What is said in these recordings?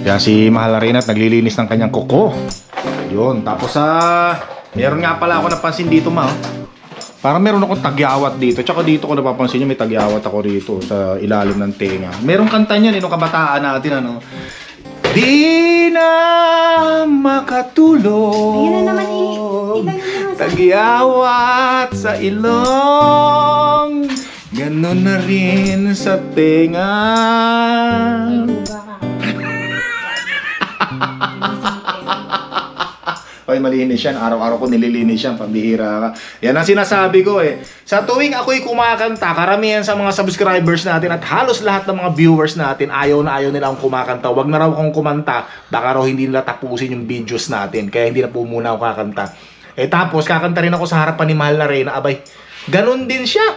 Kaya si Mahal na rin at naglilinis ng kanyang kuko. Yun, tapos sa... meron nga pala ako napansin dito, ma. oh. Parang meron akong tagyawat dito. Tsaka dito ko napapansin nyo, may tagyawat ako rito sa ilalim ng tenga. Merong kanta niyan, eh, nung kabataan natin, ano. Di na makatulog. Ayun na naman, sa- Tagyawat sa ilong. Ganon na rin sa tenga. Ay, malinis yan. Araw-araw ko nililinis yan. Pambihira ka. Yan ang sinasabi ko eh. Sa tuwing ako'y kumakanta, karamihan sa mga subscribers natin at halos lahat ng mga viewers natin, ayaw na ayaw nila akong kumakanta. Huwag na raw akong kumanta. Baka raw hindi nila tapusin yung videos natin. Kaya hindi na po muna ako kakanta. Eh tapos, kakanta rin ako sa harapan ni Mahal na Reyna. Abay, ganun din siya.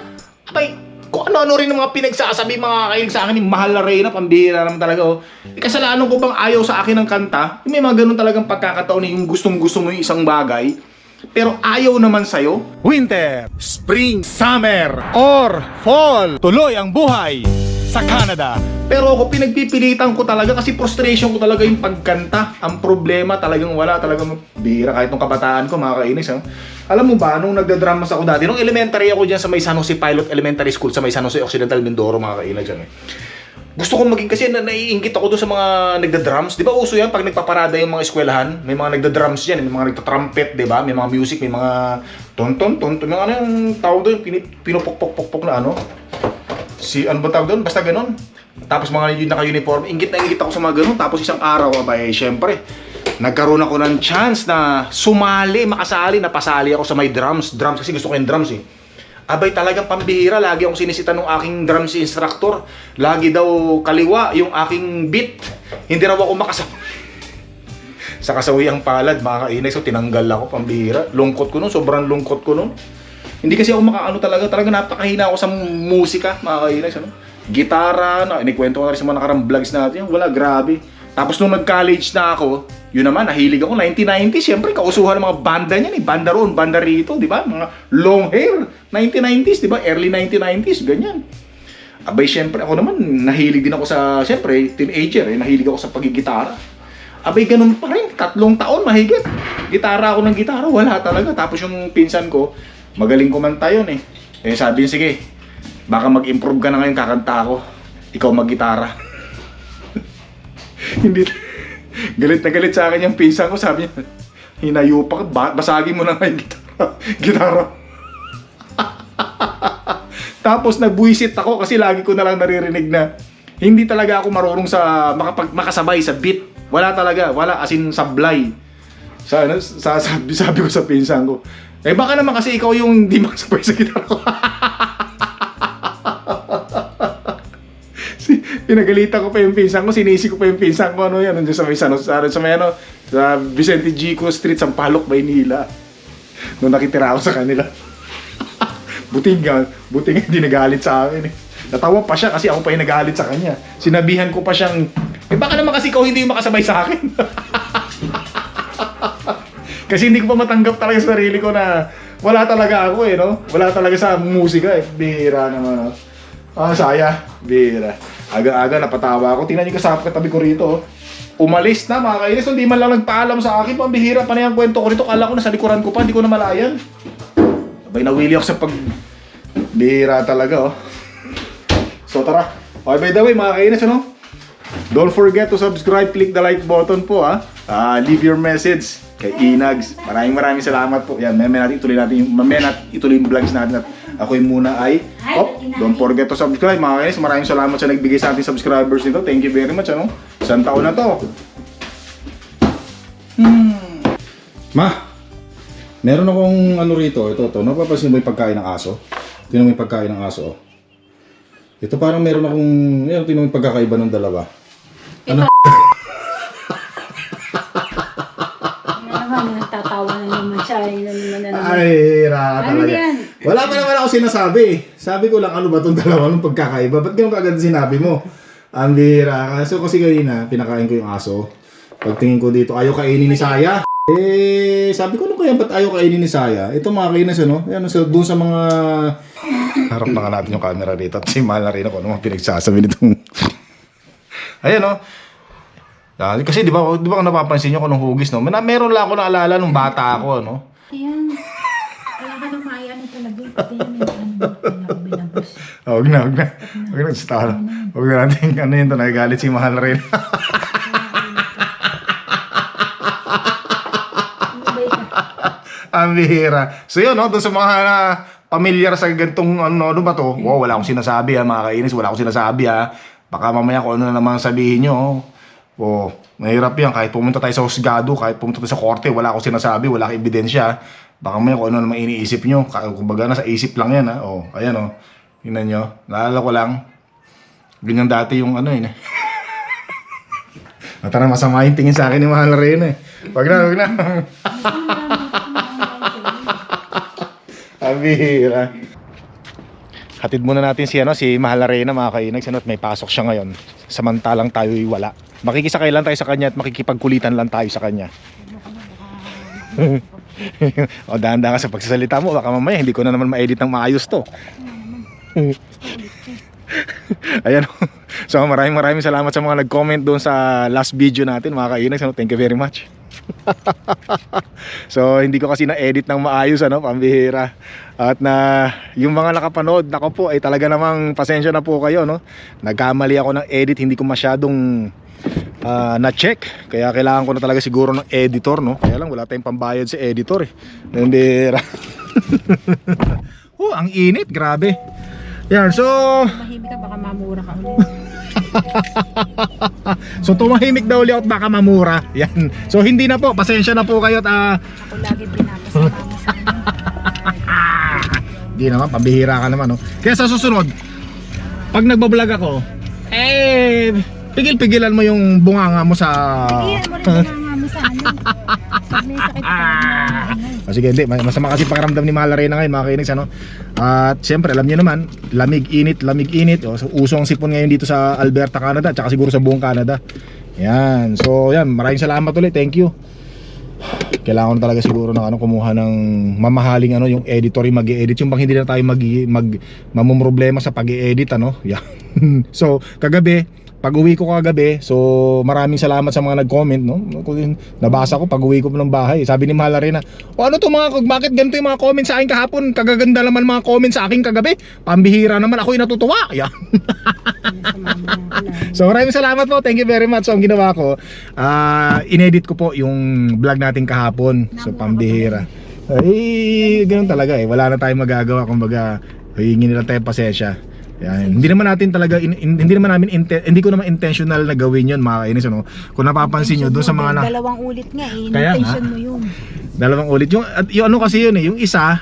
Abay, kung ano-ano rin ng mga pinagsasabi mga kailig sa akin ni Mahal na Reyna, pambihira naman talaga. Oh. Eh, kasalanan ko bang ayaw sa akin ng kanta? May mga ganun talagang pagkakataon na yung gustong-gusto mo yung isang bagay, pero ayaw naman sa'yo. Winter, Spring, Summer, or Fall. Tuloy ang buhay sa Canada. Pero ako pinagpipilitan ko talaga kasi frustration ko talaga yung pagkanta. Ang problema talagang wala talagang bira kahit nung kabataan ko mga kainis. Ha? Alam mo ba, nung nagda-dramas ako dati, nung elementary ako dyan sa may San Jose Pilot Elementary School sa may San Jose Occidental Mindoro mga kainis dyan. Eh. Gusto kong maging kasi na naiingit ako doon sa mga nagda-drums. Di ba uso yan pag nagpaparada yung mga eskwelahan? May mga nagda-drums yan, may mga nagta-trumpet, di ba? May mga music, may mga ton-ton, ton-ton. Yung ano yung tawag doon, pini- pinupok-pok-pok na ano? Si ano ba tawag doon? Basta ganun. Tapos mga yun naka-uniform, ingit na ingit ako sa mga ganun. Tapos isang araw, abay, syempre, nagkaroon ako ng chance na sumali, makasali, napasali ako sa may drums. Drums, kasi gusto ko yung drums eh. Abay talagang pambihira, lagi akong sinisita ng aking drums instructor. Lagi daw kaliwa yung aking beat. Hindi raw ako makasama. sa kasawiyang palad, mga kainay, so tinanggal ako, pambihira. Lungkot ko nun, sobrang lungkot ko nun. Hindi kasi ako makaano talaga, talaga napakahina ako sa musika, mga kainay. Ano? Gitara, no, inikwento ko na rin sa mga nakarang vlogs natin, wala, grabe. Tapos nung nag-college na ako, yun naman, nahilig ako, 1990s, siyempre, kausuhan ng mga banda niyan, eh, banda roon, banda rito, di ba? Mga long hair, 1990s, di ba? Early 1990s, ganyan. Abay, siyempre, ako naman, nahilig din ako sa, siyempre, teenager, eh, nahilig ako sa pagigitara. Abay, ganun pa rin, tatlong taon, mahigit. Gitara ako ng gitara, wala talaga. Tapos yung pinsan ko, magaling kumanta yun eh. Eh, sabi niya, sige, baka mag-improve ka na ngayon, kakanta ako. Ikaw mag-gitara. Hindi, galit na galit sa akin yung pinsan ko, sabi niya, hinayo pa ka, ba- basagin mo na nga yung gitara. gitara. Tapos nagbuisit ako kasi lagi ko na lang naririnig na hindi talaga ako marunong sa makapag, makasabay sa beat. Wala talaga, wala as in sablay. Sa, ano, sa, sabi, ko sa pinsan ko, eh baka naman kasi ikaw yung hindi makasabay sa gitara ko. pinagalitan ko pa yung pinsan ko, sinisi ko pa yung pinsan ko, ano yan, nandiyan sa may, sa, sa, sa may ano, sa Vicente Gico Street, sa Palok, Maynila. Nung nakitira ako sa kanila. buting nga, buting hindi nagalit sa akin eh. Natawa pa siya kasi ako pa yung nagalit sa kanya. Sinabihan ko pa siyang, eh baka naman kasi ikaw hindi yung makasabay sa akin. kasi hindi ko pa matanggap talaga sa sarili ko na wala talaga ako eh, no? Wala talaga sa musika eh. Bihira naman, no? Ah, saya. Bihira. Aga-aga napatawa ako. Tingnan niyo kasama katabi ko rito. oh. Umalis na mga kainis. Hindi man lang nagpaalam sa akin. Pambihira pa na yung kwento ko rito. Kala ko nasa likuran ko pa. Hindi ko na malayan. Abay, nawili ako sa pag... Bihira talaga, oh. So, tara. Okay, by the way, mga kainis, ano? Don't forget to subscribe. Click the like button po, ha? Ah, leave your message kay Inags. Maraming maraming salamat po. Yan, mamaya natin ituloy natin yung, mamaya natin ituloy yung vlogs natin at ako yung muna ay, oh, don't forget to subscribe mga kainis. Maraming salamat sa nagbigay sa ating subscribers nito. Thank you very much, ano? Isang taon na to. Hmm. Ma, meron akong ano rito. Ito, ito. Napapansin mo yung pagkain ng aso? Tingnan mo yung pagkain ng aso, oh. Ito parang meron akong, meron tingnan mo yung pagkakaiba ng dalawa. Ano naman, natatawa na naman na naman. Ay, raka Ano talaga. yan? Wala pa naman ako sinasabi. Sabi ko lang, ano ba itong dalawa ng pagkakaiba? Ba't ganun kagad sinabi mo? Ang bira. So kasi kanina, pinakain ko yung aso. Pagtingin ko dito, ayaw kainin ni Saya. Eh, sabi ko, ano kaya ba't ayaw kainin ni Saya? Ito mga kainas, ano? Yan, so, doon sa mga... Harap na nga natin yung camera dito at si Mahal na rin ako, ano mga pinagsasabi nitong... Ayan, oh. Ah, kasi di ba, di ba kung napapansin nyo ko nung hugis, no? May, meron lang ako naalala nung bata ako, no? Ayan. Kaya ka nang maayano talaga. Yan yung ano. Oh, Huwag na, huwag na. Huwag na, stop. Huwag na natin, ano yun to, nagagalit si Mahal rin. Ang bihira. So yun, no? Doon sa mga na pamilyar sa gantong ano, ano ba to? Wow, wala akong sinasabi ha, mga kainis. Wala akong sinasabi ha. Baka mamaya kung ano na naman sabihin nyo. Oh, mahirap yan. Kahit pumunta tayo sa husgado, kahit pumunta tayo sa korte, wala akong sinasabi, wala akong ebidensya. Baka mamaya kung ano naman iniisip nyo. Kumbaga nasa isip lang yan ha. Oh, ayan oh. Tingnan nyo. Naalala ko lang. Ganyan dati yung ano yun eh. Mata na masama yung tingin sa akin ni Mahal Reyna eh. Wag na, wag na. Ang bihira. Hatid muna natin si ano si Mahal Arena mga kainags ano, at may pasok siya ngayon. Samantalang tayo'y wala. Makikisakay lang tayo sa kanya at makikipagkulitan lang tayo sa kanya. o dahan-dahan sa pagsasalita mo baka mamaya hindi ko na naman ma-edit ng maayos to. Ayan. So maraming maraming salamat sa mga nag-comment doon sa last video natin mga kainags. Ano, thank you very much. so hindi ko kasi na-edit ng maayos ano, pambihira. At na yung mga nakapanood, nako po ay talaga namang pasensya na po kayo no. Nagkamali ako ng edit, hindi ko masyadong ah, na-check. Kaya kailangan ko na talaga siguro ng editor no. Kaya lang wala tayong pambayad sa editor eh. Pambihira. oh, ang init, grabe. Yan, so Mahimik ka, baka mamura ka ulit. So tumahimik daw ulit baka mamura. Yan. So hindi na po, pasensya na po kayo at ah, Ako lagi pinapasama sa. Hindi naman, pambihira ka naman, no? Kaya sa susunod, pag nagbablog ako, eh, pigil-pigilan mo yung bunganga mo sa... Iyan mo rin mga mo sa ano. May sakit. Ah, sige, hindi. Masama kasi pakiramdam ni Mahal Arena ngayon, mga kainis, ano? At siyempre, alam niyo naman, lamig-init, lamig-init. O, so, uso ang sipon ngayon dito sa Alberta, Canada, tsaka siguro sa buong Canada. Yan. So, yan. Maraming salamat ulit. Thank you. Kailangan talaga siguro ng ano, kumuha ng mamahaling ano, yung editor yung mag-edit. Yung bang hindi na tayo mag, mag mamumroblema sa pag-edit, ano? Yan. so, kagabi, pag uwi ko kagabi, so maraming salamat sa mga nag-comment, no? Nabasa ko pag uwi ko ng bahay. Sabi ni Mahal Arena, o ano to mga, bakit ganito yung mga comment sa akin kahapon? Kagaganda naman mga comment sa akin kagabi. Pambihira naman, ako yung natutuwa. Lang. So maraming salamat po. Thank you very much. So ang ginawa ko, ah inedit ko po yung vlog natin kahapon. So pambihira. Ay, ganun talaga eh. Wala na tayong magagawa. Kumbaga, hingin nila tayo pasensya. Yan. Hindi naman natin talaga in- in- hindi naman namin inte- hindi ko naman intentional na gawin 'yon, mga kainis ano. Kung napapansin niyo doon sa mga na, Dalawang ulit nga eh. Kaya. Intention mo yun. dalawang ulit yung at yung ano kasi yun eh, yung isa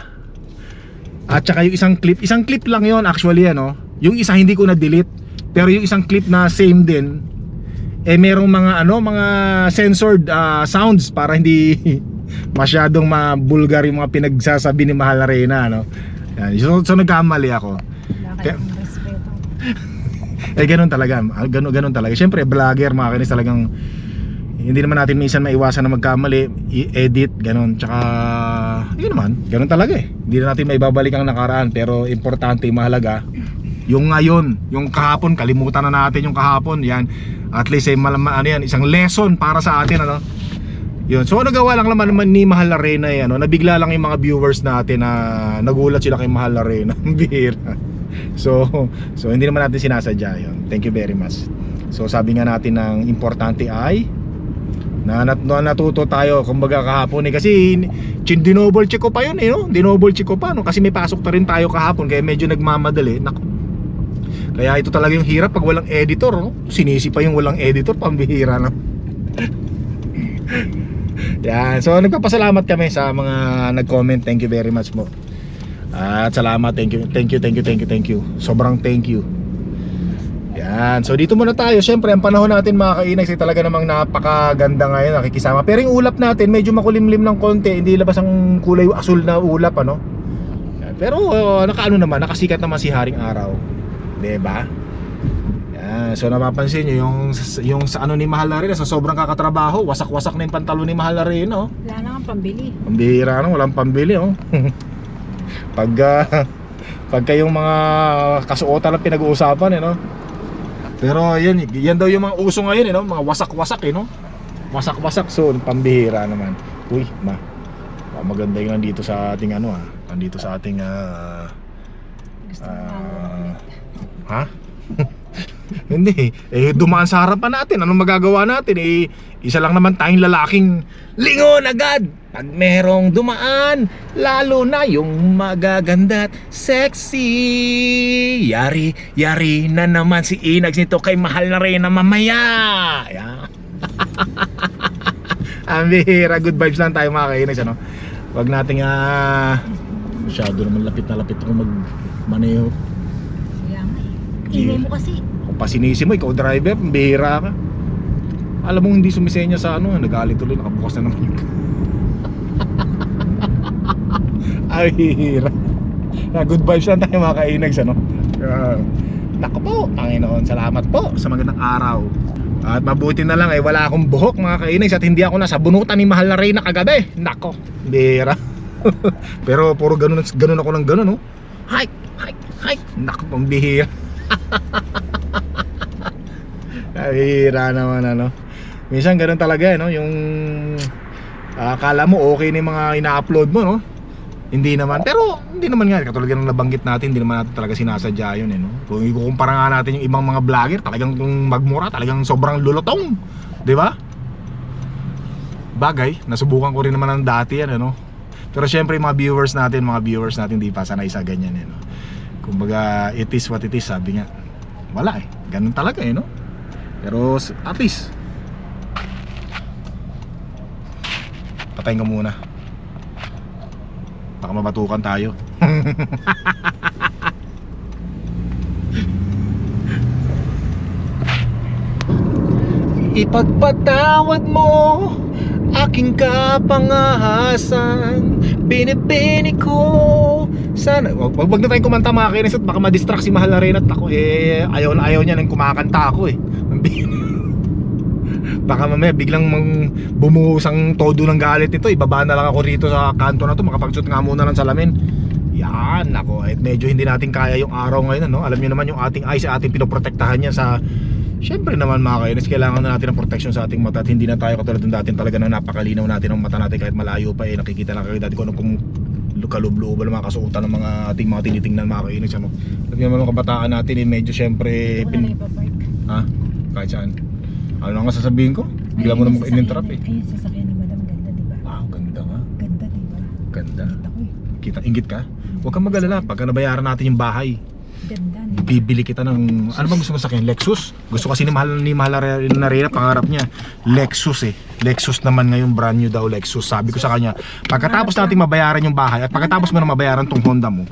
at saka yung isang clip, isang clip lang yon actually ano. Yung isa hindi ko na delete, pero yung isang clip na same din eh merong mga ano, mga censored ah, sounds para hindi masyadong mabulgar yung mga pinagsasabi ni Mahal Arena ano. Yan. So, so nagkamali ako. Kaya-. Eh ganun talaga, ah, ganun ganun talaga. Siyempre vlogger mga kinis talagang hindi naman natin minsan maiwasan na magkamali, i-edit, ganun. Tsaka yun naman, ganun talaga eh. Hindi na natin maibabalik ang nakaraan pero importante, mahalaga yung ngayon, yung kahapon, kalimutan na natin yung kahapon. Yan. At least ay malam, ano yan, isang lesson para sa atin ano. Yun. So nagawa lang naman naman ni Mahal Arena eh, ano, nabigla lang yung mga viewers natin na nagulat sila kay Mahal Arena. Bihira. So, so hindi naman natin sinasadya yun. Thank you very much. So sabi nga natin ng importante ay na, nat, na natuto tayo kumbaga kahapon eh. Kasi chin dinoble check ko pa yun eh no? Dinoble check ko pa no? Kasi may pasok na rin tayo kahapon kaya medyo nagmamadali. Naku. kaya ito talaga yung hirap pag walang editor no? Sinisi pa yung walang editor pambihira na yan. So nagpapasalamat kami sa mga nag-comment. Thank you very much mo at salamat thank you thank you thank you thank you thank you sobrang thank you yan. So dito muna tayo. Siyempre, ang panahon natin mga kainags ay talaga namang napakaganda ngayon nakikisama. Pero yung ulap natin medyo makulimlim ng konti. Hindi labas ang kulay asul na ulap ano. Yan. Pero uh, nakaano naman, nakasikat naman si Haring Araw. 'Di ba? Yan. So napapansin niyo yung yung sa ano ni Mahal na rin sa sobrang kakatrabaho, wasak-wasak na yung pantalon ni Mahal na rin, no? Wala na nga pambili. Ang bihira no, walang pambili oh. Pag ah, pag kayong mga kasuotan ang pinag-uusapan eh no. Pero yan, yan daw yung mga uso ngayon, eh, no? mga wasak-wasak eh, no? Wasak-wasak, so pambihira naman. Uy, ma. maganda yung nandito sa ating ano ah. Nandito sa ating ah... Mo ah, ha? Hindi eh dumaan sa harapan natin. Anong magagawa natin? Eh isa lang naman tayong lalaking lingon agad. Pag merong dumaan lalo na yung magaganda at sexy. Yari yari na naman si Inags nito kay mahal na rin na mamaya. Yeah. ang bihira. Good vibes lang tayo mga kainags ano? Wag nating ah masyado naman lapit na lapit ako mag maneho Kaya nga eh. Ingay mo kasi. Pasinisi mo, ikaw driver, bihira ka. Alam mo hindi sumisenya sa ano, nagalit tuloy, nakabukas na naman yung... Ay, hira. Na good vibes lang tayo mga kainags, ano? Uh, Nako po, Panginoon, salamat po sa magandang araw. At mabuti na lang eh, wala akong buhok mga kainags at hindi ako nasa bunutan ni Mahal na Reyna kagabi. Nako, bihira. Pero puro ganun, ganun ako ng ganun, no? Hike, hike, hike. Nako, pambihira. Kahira naman ano. Minsan ganun talaga eh, no? Yung ah, akala mo okay na yung mga ina-upload mo, no? Hindi naman. Pero hindi naman nga katulad ng nabanggit natin, hindi naman natin talaga sinasadya yun eh, no? Kung ikukumpara nga natin yung ibang mga vlogger, talagang kung magmura, talagang sobrang lulotong. 'Di ba? Bagay, nasubukan ko rin naman ng dati yan, ano? Pero syempre mga viewers natin, mga viewers natin di pa sanay sa ganyan eh, no? Kumbaga, it is what it is, sabi nga. Wala eh. Ganun talaga eh, no? Pero at least Patayin ka muna. Baka mabatukan tayo. Ipagpatawad mo aking kapangahasan. Binibini ko. Sana wag, wag, wag na tayong kumanta mga kinis At baka madistract si Mahal na rin At ako eh Ayaw na ayaw niya nang kumakanta ako eh Baka mamaya biglang mang bumuhos ang todo ng galit nito Ibaba na lang ako rito sa kanto na to Makapagsuot nga muna ng salamin Yan ako eh, Medyo hindi natin kaya yung araw ngayon ano? Alam niyo naman yung ating eyes Ating pinoprotektahan yan sa Siyempre naman mga kainis, kailangan na natin ng protection sa ating mata at hindi na tayo katulad ng dating talaga na napakalinaw natin ang mata natin kahit malayo pa eh nakikita lang kayo dati kung ano kung kalublo ng mga kasuotan ng mga ating mga tinitingnan mga kainis ano. Niyo naman ang kabataan natin eh medyo siyempre pin... ha? Kahit saan. Ano nga sasabihin ko? Bigla mo naman in-interrupt eh. Ayun, sasakyan ni Madam ganda, di ba? Wow, ganda nga. Ganda, di ba? Ganda. Kita ko eh. Kita, ingit ka? Huwag kang mag-alala pagka nabayaran natin yung bahay. Ganda, bibili kita ng ano bang gusto mo sa akin? Lexus. Gusto kasi ni Mahal ni Mahal na Reyna pangarap niya Lexus eh. Lexus naman ngayon brand new daw Lexus. Sabi ko sa kanya, pagkatapos nating mabayaran yung bahay at pagkatapos mo na mabayaran tong Honda mo,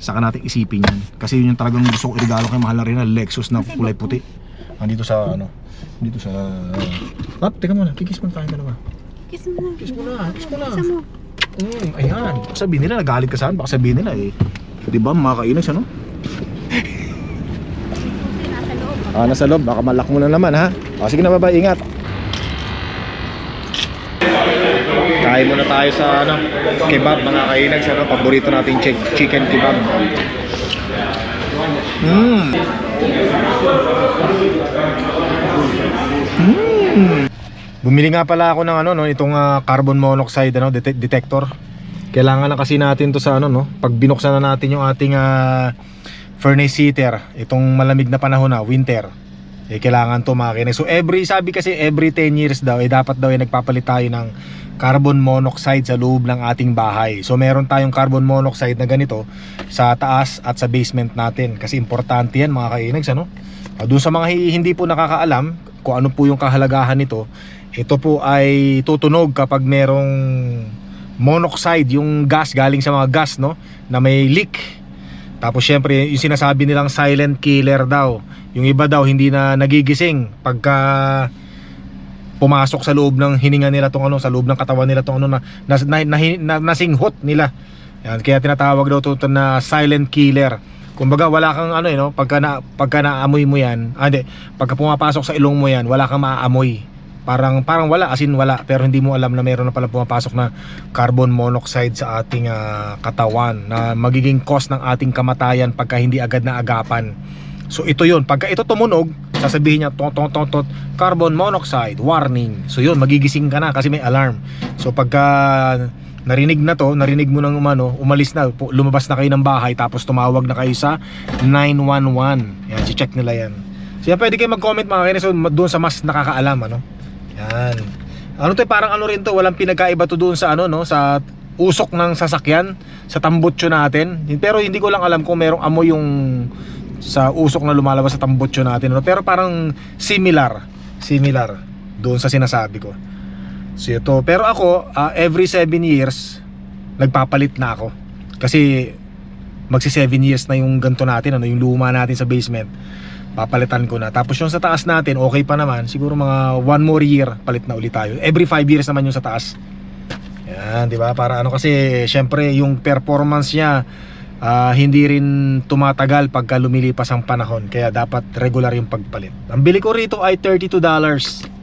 saka natin isipin yan. Kasi yun yung talagang gusto ko irigalo kay Mahal na Reyna, Lexus na kulay puti. Andito sa ano, dito sa Pap, teka muna, kikis mo tayo dalawa. Kiss mo na. Kiss mo na, kiss mo na. Kiss mo. Mm, ayan. Baka sabihin nila, nagalit ka saan? Baka sabihin nila eh. Di ba, makakainis ano? Nasa loob. Ah, nasa loob, baka malak mo na naman ha. Ah, sige na baba, ingat. Kain muna tayo sa ano, kebab mga kainags, ano, paborito nating chi- chicken kebab. Mm. Bumili nga pala ako ng ano no, itong ah, carbon monoxide ano, dete- detector. Kailangan na kasi natin to sa ano no, pag binuksan na natin yung ating ah, furnace heater, itong malamig na panahon na, winter. Eh kailangan to makinig. So every sabi kasi every 10 years daw eh dapat daw eh nagpapalit tayo ng carbon monoxide sa loob ng ating bahay. So meron tayong carbon monoxide na ganito sa taas at sa basement natin kasi importante yan mga kainags ano. Uh, doon sa mga hi- hindi po nakakaalam kung ano po yung kahalagahan nito, ito po ay tutunog kapag merong monoxide, yung gas galing sa mga gas no na may leak. Tapos syempre yung sinasabi nilang silent killer daw. Yung iba daw hindi na nagigising pagka pumasok sa loob ng hininga nila tong ano sa loob ng katawan nila tong ano na, na, na, na, na nasinghot nila. Yan kaya tinatawag daw to, to na silent killer. Kumbaga wala kang ano eh no, pagka na pagka naamoy mo yan, ah, hindi, pagka pumapasok sa ilong mo yan, wala kang maaamoy. Parang parang wala as in wala pero hindi mo alam na meron na pala pumapasok na carbon monoxide sa ating ah, katawan na magiging cause ng ating kamatayan pagka hindi agad na agapan. So ito yun, pagka ito tumunog, sasabihin niya tot tot tot tot carbon monoxide warning. So yun, magigising ka na kasi may alarm. So pagka narinig na to, narinig mo ng umano, umalis na, lumabas na kayo ng bahay tapos tumawag na kayo sa 911. Yan, check nila yan. So yan, pwede kayo mag-comment mga kainis so, doon sa mas nakakaalam ano. Yan. Ano to, parang ano rin to, walang pinagkaiba to doon sa ano no, sa usok ng sasakyan, sa tambutso natin. Pero hindi ko lang alam kung merong amoy yung sa usok na lumalabas sa tambutso natin. No? Pero parang similar, similar doon sa sinasabi ko. So ito, pero ako ah, every 7 years nagpapalit na ako. Kasi magsi 7 years na yung ganto natin, ano, yung luma natin sa basement. Papalitan ko na. Tapos yung sa taas natin, okay pa naman. Siguro mga one more year, palit na ulit tayo. Every 5 years naman yung sa taas. Yan, di ba? Para ano kasi, syempre yung performance niya ah, hindi rin tumatagal pagka lumilipas ang panahon. Kaya dapat regular yung pagpalit. Ang bili ko rito ay $32.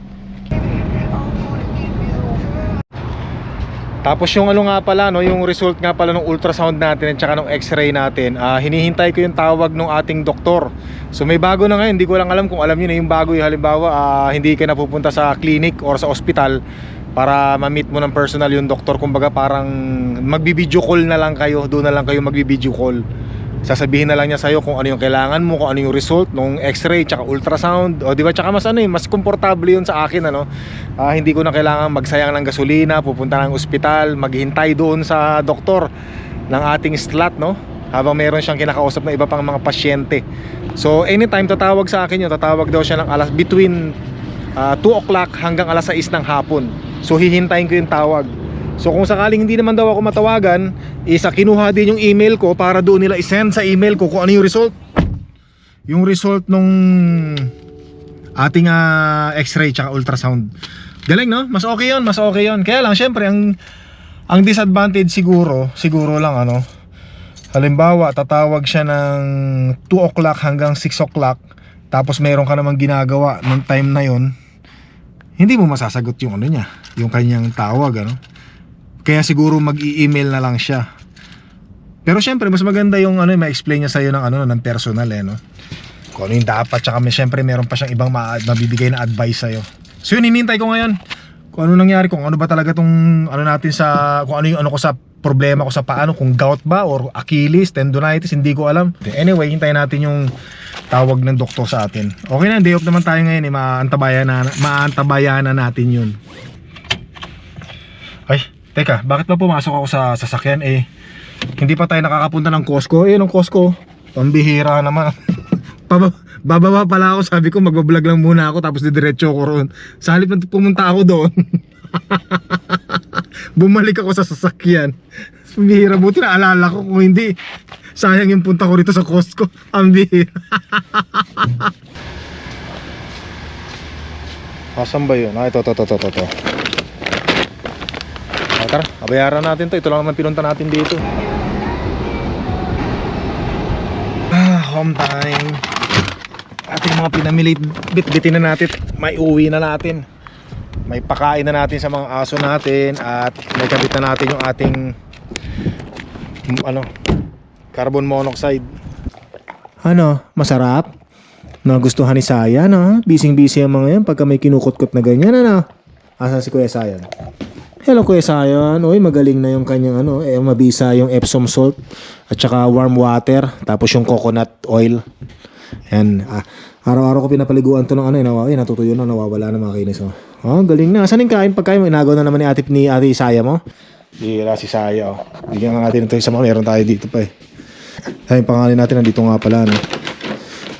Tapos yung ano nga pala, no, yung result nga pala ng ultrasound natin at saka ng x-ray natin, ah, hinihintay ko yung tawag ng ating doktor. So may bago na ngayon, hindi ko lang alam kung alam niyo na yung bago yung halimbawa, ah, hindi ka napupunta sa clinic or sa ospital para ma-meet mo ng personal yung doktor. Kumbaga parang magbi-video call na lang kayo, doon na lang kayo magbi-video call. Sasabihin na lang niya sa'yo kung ano yung kailangan mo, kung ano yung result ng x-ray tsaka ultrasound. O di ba? Tsaka mas ano eh, mas komportable yun sa akin ano. Ah, hindi ko na kailangan magsayang ng gasolina, pupunta ng ospital, maghintay doon sa doktor ng ating slot, no? Habang meron siyang kinakausap na iba pang mga pasyente. So, anytime tatawag sa akin yun, tatawag daw siya ng alas between ah, 2 o'clock hanggang alas 6 ng hapon. So, hihintayin ko yung tawag. So, kung sakaling hindi naman daw ako matawagan, isa kinuha din yung email ko para doon nila isend sa email ko kung ano yung result. Yung result nung ating ah, x-ray tsaka ultrasound. Galing no? Mas okay yon, mas okay yon. Kaya lang syempre ang ang disadvantage siguro, siguro lang ano. Halimbawa, tatawag siya ng 2 o'clock hanggang 6 o'clock tapos meron ka namang ginagawa nung time na yon. Hindi mo masasagot yung ano niya, yung kanyang tawag ano. Kaya siguro mag-i-email na lang siya. Pero syempre mas maganda yung ano, ma-explain niya sa iyo ng ano ng personal eh no. Kung ano yung dapat tsaka may syempre meron pa siyang ibang ma- mabibigay na advice sa iyo. So yun hinihintay ko ngayon. Kung ano nangyari, kung ano ba talaga tong ano natin sa kung ano yung ano ko sa problema ko sa paano kung gout ba or Achilles, tendonitis, hindi ko alam. Anyway, hintayin natin yung tawag ng doktor sa atin. Okay na, day off naman tayo ngayon eh. Maantabayan na, maantabayan na natin yun. Ay, teka, bakit ba pumasok ako sa sasakyan eh? Hindi pa tayo nakakapunta ng Costco. Eh, ng Costco. Pambihira naman. Bababa pala ako, sabi ko magbablog lang muna ako tapos didiretso ko roon. Sa halip na pumunta ako doon. Bumalik ako sa sasakyan. Pambihira, buti na alala ko kung hindi. Sayang yung punta ko rito sa Costco. Ang bihira. Asan ba yun? Ah, ito, ito, ito, ito, ito. Ah, tara, abayaran natin to. Ito lang naman pinunta natin dito. Ah, home time. Ating mga pinamilit, bit-bitin na natin. May uwi na natin. May pakain na natin sa mga aso natin at may kabit na natin yung ating ano, carbon monoxide. Ano, masarap? Nagustuhan ni Sayan, ha? Bising-busy ang mga yan pagka may kinukot-kot na ganyan, ano? Asan si Kuya Sayan? Hello Kuya Sayan. Uy, magaling na yung kanyang ano, eh, mabisa yung Epsom salt at saka warm water, tapos yung coconut oil. Yan. Ah, araw-araw ko pinapaliguan to ng ano, eh, eh, natutuyo na, nawawala na mga kinis. Oh. oh, galing na. Saan yung kain? Pagkain mo, inagaw na naman ni ate, ni ate Saya mo. Bira si Saya, oh. Bigyan nga natin ito sa mga meron tayo dito pa eh. Ay, pangalan natin nandito nga pala, no?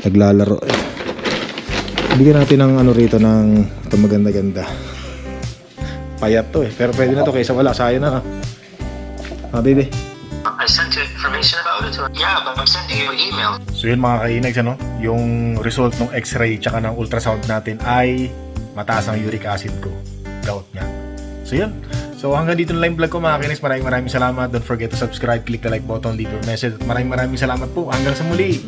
Naglalaro eh. Bigyan natin ng ano rito ng ito maganda-ganda. Payat to eh. Pero pwede na to kaysa wala. Sayang na. Ah, baby. I sent you information about it. Or, yeah, but I'm sending you an email. So yun mga kainags, ano? Yung result ng x-ray tsaka ng ultrasound natin ay mataas ang uric acid ko. Gout niya. So yun. So hanggang dito na lang yung vlog ko mga kainags. Maraming maraming salamat. Don't forget to subscribe, click the like button, leave your message. At maraming maraming salamat po. Hanggang sa muli.